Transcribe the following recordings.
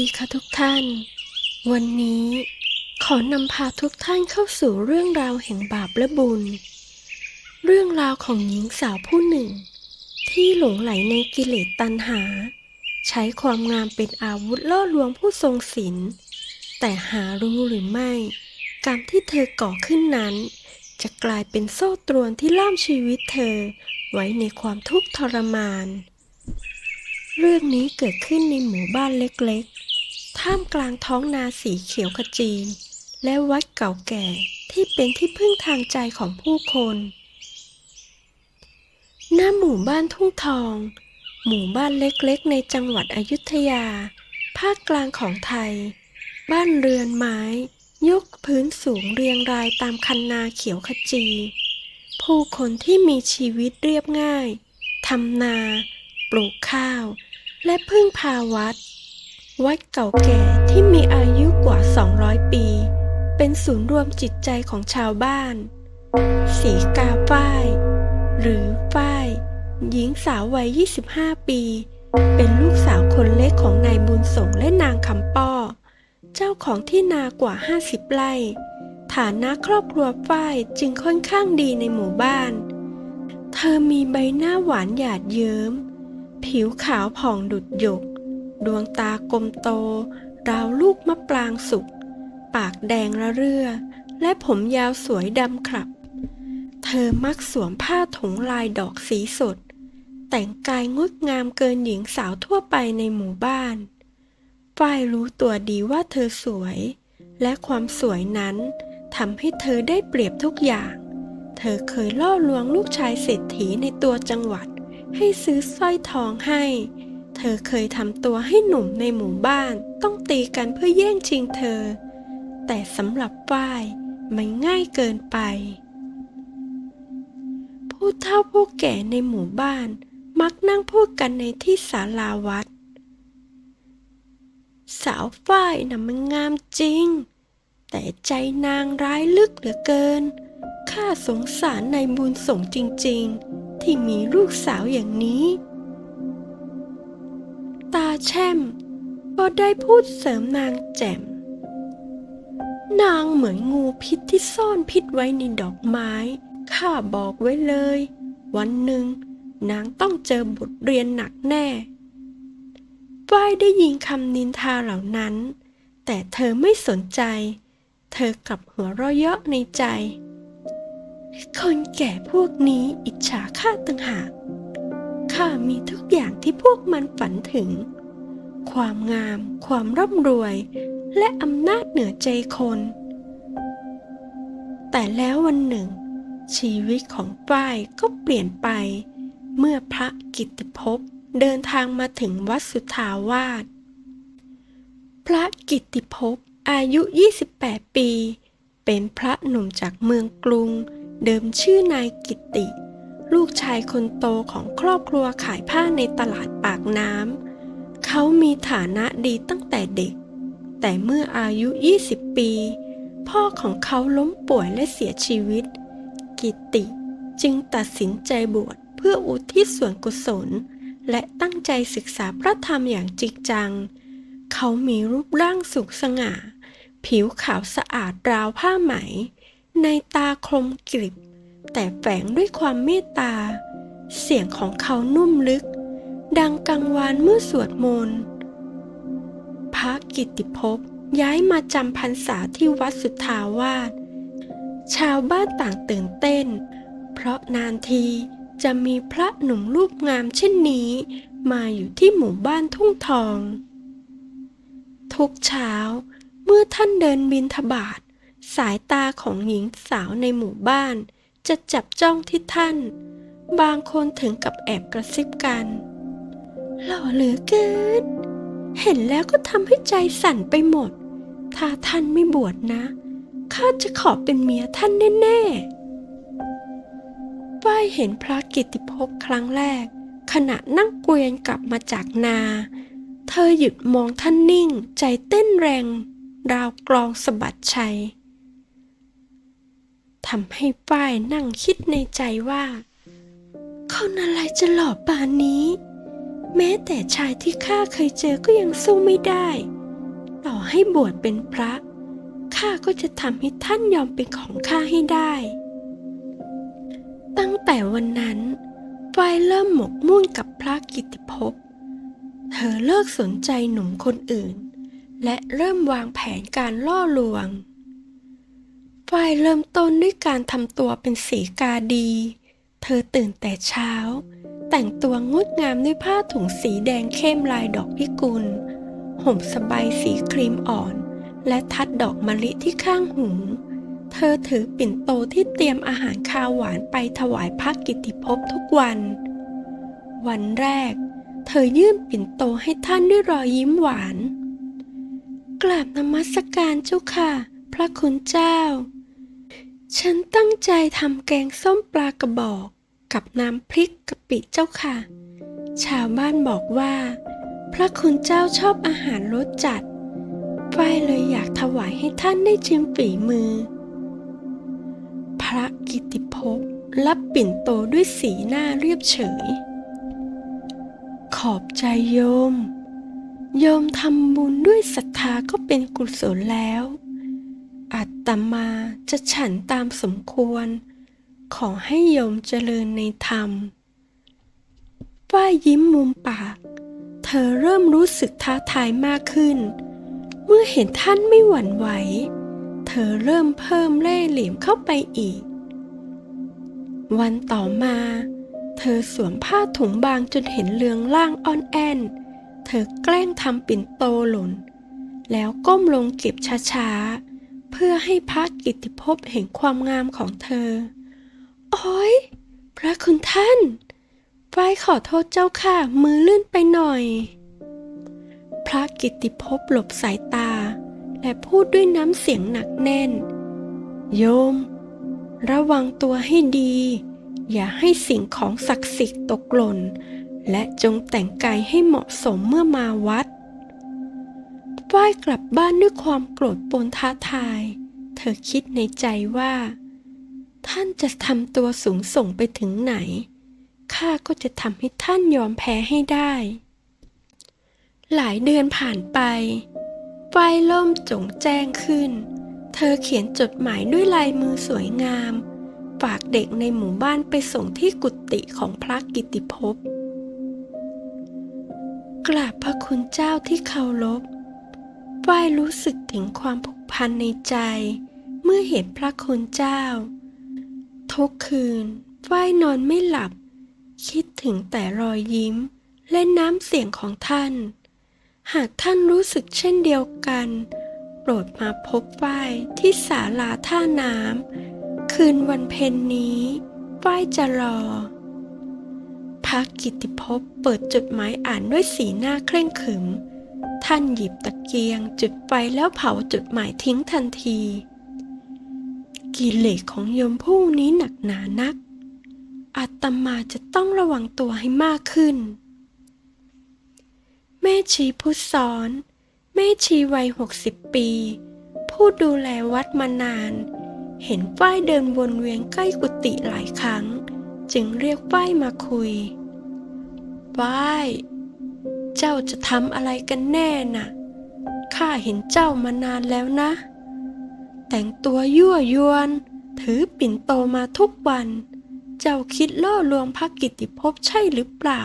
ดีค่ะทุกท่าน วันนี้ขอนำพาทุกท่านเข้าสู่เรื่องราวแห่งบาปและบุญ เรื่องราวของหญิงสาวผู้หนึ่ง ที่หลงไหลในกิเลสตัณหา ใช้ความงามเป็นอาวุธล่อลวงผู้ทรงศีล แต่หารู้หรือไม่กรรมที่เธอก่อขึ้นนั้น จะกลายเป็นโซ่ตรวนที่ล่ามชีวิตเธอไว้ในความทุกข์ทรมานเรื่องนี้เกิดขึ้นในหมู่บ้านเล็ก ท่ามกลางท้องนาสีเขียวขจี และวัดเก่าแก่ที่เป็นที่พึ่งทางใจของผู้คน หน้าหมู่บ้านทุ่งทอง หมู่บ้านเล็กๆ ในจังหวัดอยุธยา ภาคกลางของไทย บ้านเรือนไม้ ยกพื้นสูงเรียงรายตามคันนาเขียวขจี ผู้คนที่มีชีวิตเรียบง่าย ทำนา ปลูกข้าว และพึ่งพาวัด วัดเก่าแก่ที่มีอายุกว่า 200 ปี เป็นศูนย์รวมจิตใจของชาวบ้าน สีกาฝ้าย หรือฝ้าย หญิงสาววัย 25 ปี เป็นลูกสาวคนเล็กของนายบุญสงและนางคำป้อ เจ้าของที่นากว่า 50 ไร่ ฐานะครอบครัวฝ้ายจึงค่อนข้างดีในหมู่บ้าน เธอมีใบหน้าหวานหยาดเยิ้ม ผิวขาวผ่องดุดหยก ดวงตากลมโต ราวลูกมะปรางสุก ปากแดงระเรื่อ และผมยาวสวยดำครับ เธอมักสวมผ้าถุงลายดอกสีสด แต่งกายงดงามเกินหญิงสาวทั่วไปในหมู่บ้าน ฝ้ายรู้ตัวดีว่าเธอสวย และความสวยนั้นทำให้เธอได้เปรียบทุกอย่าง เธอเคยล่อลวงลูกชายเศรษฐีในตัวจังหวัด ให้ซื้อสร้อยทองให้ เธอเคยทำตัวให้หนุ่มในหมู่บ้านต้องตีกันเพื่อแย่งชิงเธอ แต่สำหรับฝ้ายมันง่ายเกินไป ผู้เฒ่าผู้แก่ในหมู่บ้านมักนั่งพูดกันในที่ศาลาวัด สาวฝ้ายน่ะมันงามจริง แต่ใจนางร้ายลึกเหลือเกิน ข้าสงสารนายบุญส่งจริง ๆ ที่มีลูกสาวอย่างนี้ ตาแช่มก็ได้พูดเสริมนางแจ่ม นางเหมือนงูพิษที่ซ่อนพิษไว้ในดอกไม้ ข้าบอกไว้เลย วันหนึ่ง นางต้องเจอบทเรียนหนักแน่ฝ้ายได้ยินคำนินทาเหล่านั้น แต่เธอไม่สนใจ เธอกลับหัวเราะเยาะในใจ คนแก่พวกนี้อิจฉาข้าต่างหาก ข้ามีทุกอย่างที่พวกมันฝันถึง ความงาม ความร่ำรวย และอำนาจเหนือใจคน แต่แล้ววันหนึ่ง ชีวิตของฝ้ายก็เปลี่ยนไป เมื่อพระกิตติภพเดินทางมาถึงวัดสุทาวาส พระกิตติภพอายุ 28 ปี เป็นพระหนุ่มจากเมืองกรุง เดิมชื่อนายกิตติ ลูกชายคนโตของครอบครัวขายผ้าในตลาดปากน้ำเขามีฐานะดีตั้งแต่เด็ก แต่เมื่ออายุ 20 ปี พ่อของเขาล้มป่วยและเสียชีวิต กิติจึงตัดสินใจบวชเพื่ออุทิศส่วนกุศล และตั้งใจศึกษาพระธรรมอย่างจริงจัง เขามีรูปร่างสุขสง่า ผิวขาวสะอาดราวผ้าไหม ในตาคมกริบ แต่แฝงด้วยความเมตตา เสียงของเขานุ่มลึก ดังกังวานเมื่อสวดมนต์พระกิตติภพย้ายมาจำพรรษาที่วัดสุทธาวาสชาวบ้านต่างตื่นเต้น เพราะนานทีจะมีพระหนุ่มรูปงามเช่นนี้ มาอยู่ที่หมู่บ้านทุ่งทอง ทุกเช้า เมื่อท่านเดินบินทบาทสายตาของหญิงสาวในหมู่บ้าน จะจับจ้องที่ท่าน บางคนถึงกับแอบกระซิบกัน หล่อเหลือเกิน เห็นแล้วก็ทำให้ใจสั่นไปหมด ถ้าท่านไม่บวชนะ ข้าจะขอเป็นเมียท่านแน่ๆฝ้ายเห็นพระกิติภพครั้งแรก ขณะนั่งเกวียนกลับมาจากนา เธอหยุดมองท่านนิ่ง ใจเต้นแรง ราวกลองสะบัดชัย ทำให้ฝ้ายนั่งคิดในใจว่าคนอะไรจะหล่อป่านนี้ แม้แต่ชายที่ข้าเคยเจอก็ยังสู้ไม่ได้ ต่อให้บวชเป็นพระข้าก็จะทำให้ท่านยอมเป็นของข้าให้ได้ ตั้งแต่วันนั้นฝ้ายเริ่มหมกมุ่นกับพระกิติภพ เธอเลิกสนใจหนุ่มคนอื่น และเริ่มวางแผนการล่อลวง ฝ้ายเริ่มต้นด้วยการทำตัวเป็นสีกาดี เธอตื่นแต่เช้า แต่งตัวงดงามด้วยผ้าถุงสีแดงเข้มลายดอกพิกุล ห่มสบายสีครีมอ่อน และทัดดอกมะลิที่ข้างหูเธอถือปิ่นโตที่เตรียมอาหารคาวหวานไปถวายพระกิตติภพทุกวัน วันแรก เธอยื่นปิ่นโตให้ท่านด้วยรอยยิ้มหวาน กราบนมัสการเจ้าค่ะ พระคุณเจ้า ฉันตั้งใจทำแกงส้มปลากระบอก กับน้ำพริกกะปิเจ้าค่ะ ชาวบ้านบอกว่า พระคุณเจ้าชอบอาหารรสจัดฝ้ายเลยอยากถวายให้ท่านได้ชิมฝีมือ พระกิตติภพรับปิ่นโตด้วยสีหน้าเรียบเฉย ขอบใจโยม โยมทำบุญด้วยศรัทธาก็เป็นกุศลแล้ว อัตมาจะฉันตามสมควร ขอให้โยมเจริญในธรรมฝ้ายิ้มมุมปาก เธอเริ่มรู้สึกท้าทายมากขึ้น เมื่อเห็นท่านไม่หวั่นไหว เธอเริ่มเพิ่มเล่ห์เหลี่ยมเข้าไปอีก วันต่อมา เธอสวมผ้าถุงบางจนเห็นเรืองล่างอ่อนแอนเธอแกล้งทำปิ่นโตหล่น แล้วก้มลงเก็บช้าๆ เพื่อให้พระกิติภพเห็นความงามของเธอ โอ้ยพระคุณท่านฝ้ายขอโทษเจ้าค่ะ มือลื่นไปหน่อย พระกิตติภพหลบสายตา และพูดด้วยน้ำเสียงหนักแน่น โยม ระวังตัวให้ดี อย่าให้สิ่งของศักดิ์สิทธิ์ตกหล่น และจงแต่งกายให้เหมาะสมเมื่อมาวัด ฝ้ายกลับบ้านด้วยความโกรธปนท้าทาย เธอคิดในใจว่า ท่านจะทำตัวสูงส่งไปถึงไหน ข้าก็จะทำให้ท่านยอมแพ้ให้ได้ หลายเดือนผ่านไปฝ้ายเริ่มจงแจ้งขึ้น เธอเขียนจดหมายด้วยลายมือสวยงาม ฝากเด็กในหมู่บ้านไปส่งที่กุฏิของพระกิติภพกราบพระคุณเจ้าที่เคารพ ฝ้ายรู้สึกถึงความผูกพันในใจ เมื่อเห็นพระคุณเจ้า ทุกคืนฝ้ายนอนไม่หลับ คิดถึงแต่รอยยิ้ม และน้ำเสียงของท่าน หากท่านรู้สึกเช่นเดียวกัน โปรดมาพบฝ้ายที่ศาลาท่าน้ำคืนวันเพ็ญนี้ฝ้ายจะรอพระกิตติภพเปิดจดหมายอ่านด้วยสีหน้าเคร่งขรึม ท่านหยิบตะเกียง จุดไฟแล้วเผาจุดหมายทิ้งทันที กิเลสของโยมผู้นี้หนักหนานัก อาตมาจะต้องระวังตัวให้มากขึ้น แม่ชีพุทธสอน แม่ชีวัยหกสิบปี ผู้ดูแลวัดมานาน เห็นฝ้ายเดินวนเวียนใกล้กุฏิหลายครั้ง จึงเรียกฝ้ายมาคุยฝ้าย เจ้าจะทำอะไรกันแน่น่ะ ข้าเห็นเจ้ามานานแล้วนะ แต่งตัวยั่วยวน ถือปิ่นโตมาทุกวัน เจ้าคิดล่อลวงพระกิตติภพใช่หรือเปล่า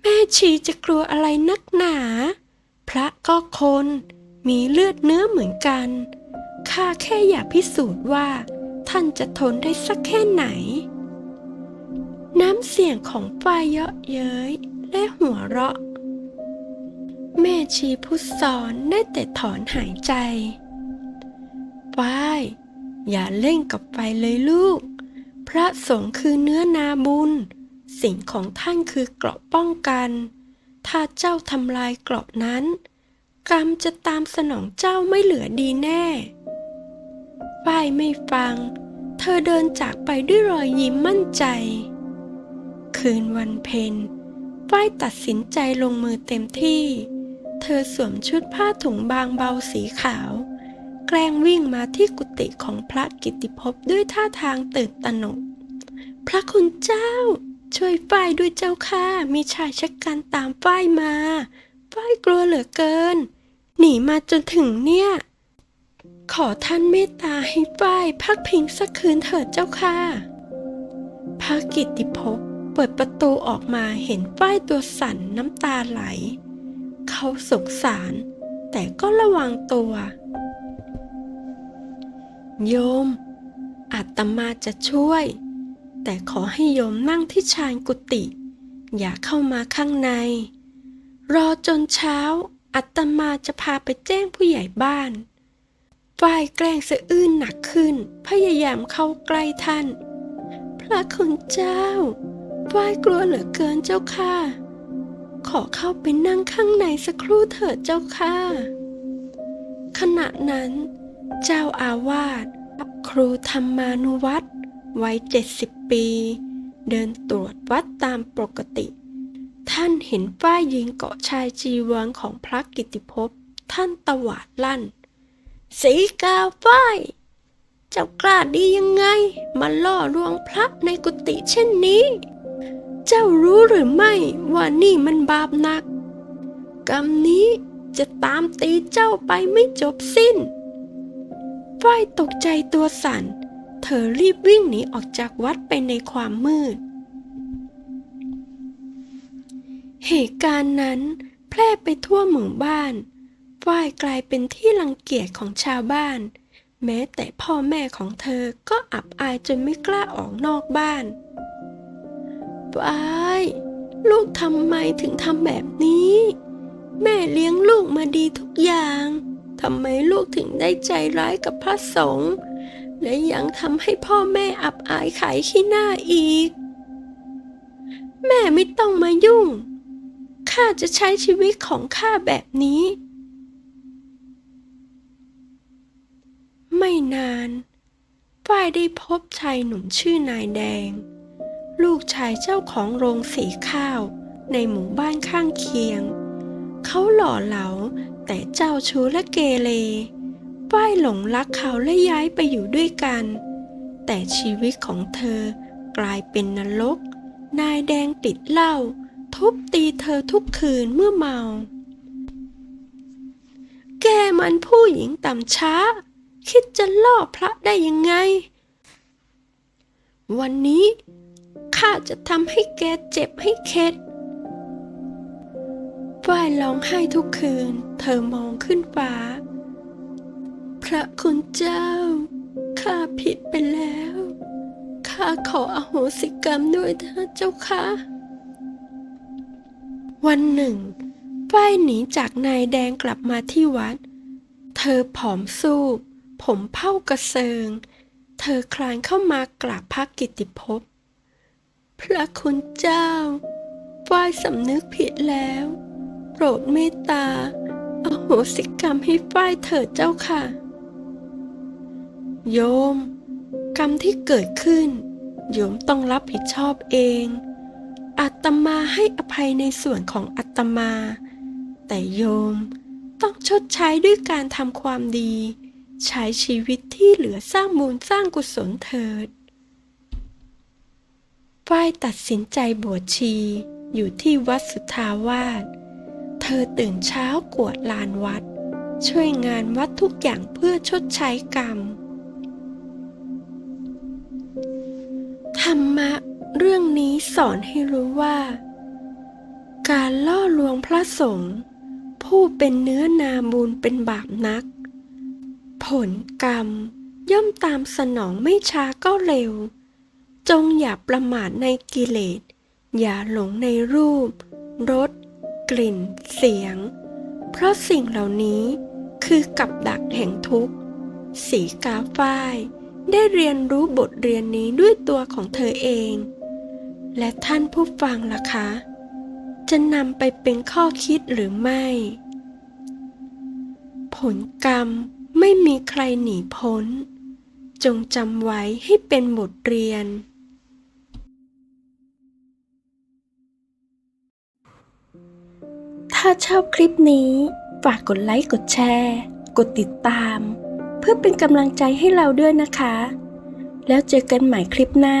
แม่ชีจะกลัวอะไรนักหนา พระก็คนมีเลือดเนื้อเหมือนกัน ข้าแค่อยากพิสูจน์ว่า ท่านจะทนได้สักแค่ไหนน้ำเสียงของฝ้ายเยาะเย้ย และหัวเราะ แม่ชีพุทธสอนได้แต่ถอนหายใจฝ้าย อย่าเล่นกับไฟเลยลูก พระสงฆ์คือเนื้อนาบุญ สิ่งของท่านคือเกราะป้องกัน ถ้าเจ้าทำลายเกราะนั้น กรรมจะตามสนองเจ้าไม่เหลือดีแน่ฝ้ายไม่ฟัง เธอเดินจากไปด้วยรอยยิ้มมั่นใจ คืนวันเพ็ญ ฝ้ายตัดสินใจลงมือเต็มที่ เธอสวมชุดผ้าถุงบางเบาสีขาว แกล้งวิ่งมาที่กุฏิของพระกิติภพด้วยท่าทางตื่นตระหนก พระคุณเจ้า ช่วยฝ้ายด้วยเจ้าค่ะ มีชายชักกันตามฝ้ายมา ฝ้ายกลัวเหลือเกิน หนีมาจนถึงเนี่ย ขอท่านเมตตาให้ฝ้ายพักพิงสักคืนเถิดเจ้าค่ะ พระกิติภพ เปิดประตูออกมาเห็นฝ้ายตัวสั่นน้ำตาไหล เขาสงสาร แต่ก็ระวังตัว โยม อาตมาจะช่วย แต่ขอให้โยมนั่งที่ชานกุฏิอย่าเข้ามาข้างใน รอจนเช้าอาตมาจะพาไปแจ้งผู้ใหญ่บ้านฝ่ายแกล้งสะอื้นหนักขึ้น พยายามเข้าใกล้ท่าน พระคุณเจ้า ฝ่ายกลัวเหลือเกินเจ้าค่ะ ขอเข้าไปนั่งข้างในสักครู่เถิดเจ้าค่ะ ขณะนั้น เจ้าอาวาสครูธรรมานุวัตรวัยเจ็ดสิบปี เดินตรวจวัดตามปกติ ท่านเห็นฝ้ายยืนเกาะชายจีวรของพระกิตติภพท่านตวาดลั่น สีกาฝ้ายเจ้ากล้าดียังไง มาล่อลวงพระในกุฏิเช่นนี้ เจ้ารู้หรือไม่ว่านี่มันบาปหนัก กรรมนี้จะตามตีเจ้าไปไม่จบสิ้นฝ้ายตกใจตัวสั่น เธอรีบวิ่งหนีออกจากวัดไปในความมืด เหตุการณ์นั้นแพร่ไปทั่วหมู่บ้านฝ้ายกลายเป็นที่รังเกียจของชาวบ้าน แม้แต่พ่อแม่ของเธอก็อับอายจนไม่กล้าออกนอกบ้าน ฝ้าย ลูกทำไมถึงทำแบบนี้ แม่เลี้ยงลูกมาดีทุกอย่างทำไมลูกถึงได้ใจร้ายกับพระสงฆ์และยังทำให้พ่อแม่อับอายขายขี้หน้าอีก แม่ไม่ต้องมายุ่ง ข้าจะใช้ชีวิตของข้าแบบนี้ ไม่นาน ฝ้ายได้พบชายหนุ่มชื่อนายแดง ลูกชายเจ้าของโรงสีข้าว ในหมู่บ้านข้างเคียง เขาหล่อเหลาแต่เจ้าชู้และเกเรฝ้ายหลงรักเขาและย้ายไปอยู่ด้วยกัน แต่ชีวิตของเธอกลายเป็นนรก นายแดงติดเหล้าทุบตีเธอทุกคืนเมื่อเมา แกมันผู้หญิงต่ำช้า คิดจะล่อพระได้ยังไง วันนี้ ข้าจะทำให้แกเจ็บให้เข็ดฝ้ายร้องไห้ทุกคืน เธอมองขึ้นฟ้า พระคุณเจ้า ข้าผิดไปแล้ว ข้าขออโหสิกรรมด้วยเถิดเจ้าค่ะ วันหนึ่งฝ้ายหนีจากนายแดงกลับมาที่วัด เธอผอมสูบผมเผ้ากระเซิง เธอคลานเข้ามากราบพระกิติภพ พระคุณเจ้าฝ้ายสำนึกผิดแล้ว โปรดเมตตาอโหสิกรรมให้ฝ้ายเถิดเจ้าค่ะ โยม กรรมที่เกิดขึ้น โยมต้องรับผิดชอบเองอาตมาให้อภัยในส่วนของอาตมา แต่โยมต้องชดใช้ด้วยการทำความดี ใช้ชีวิตที่เหลือสร้างมูลสร้างกุศลเถิด ฝ้ายตัดสินใจบวชชีอยู่ที่วัดสุทาวาส เธอตื่นเช้ากวดลานวัด ช่วยงานวัดทุกอย่างเพื่อชดใช้กรรม ธรรมะเรื่องนี้สอนให้รู้ว่า การล่อลวงพระสงฆ์ผู้เป็นเนื้อนาบุญเป็นบาปนัก ผลกรรมย่อมตามสนองไม่ช้าก็เร็ว จงอย่าประมาทในกิเลส อย่าหลงในรูป รส กลิ่น เสียง เพราะสิ่งเหล่านี้คือกับดักแห่งทุกข์ สีกาฝ้าย ได้เรียนรู้บทเรียนนี้ด้วยตัวของเธอเอง และท่านผู้ฟังล่ะคะ จะนำไปเป็นข้อคิดหรือไม่ ผลกรรมไม่มีใครหนีพ้น จงจำไว้ให้เป็นบทเรียน ถ้าชอบคลิปนี้ ฝากกดไลค์ กดแชร์ กดติดตาม เพื่อเป็นกำลังใจให้เราด้วยนะคะ แล้วเจอกันใหม่คลิปหน้า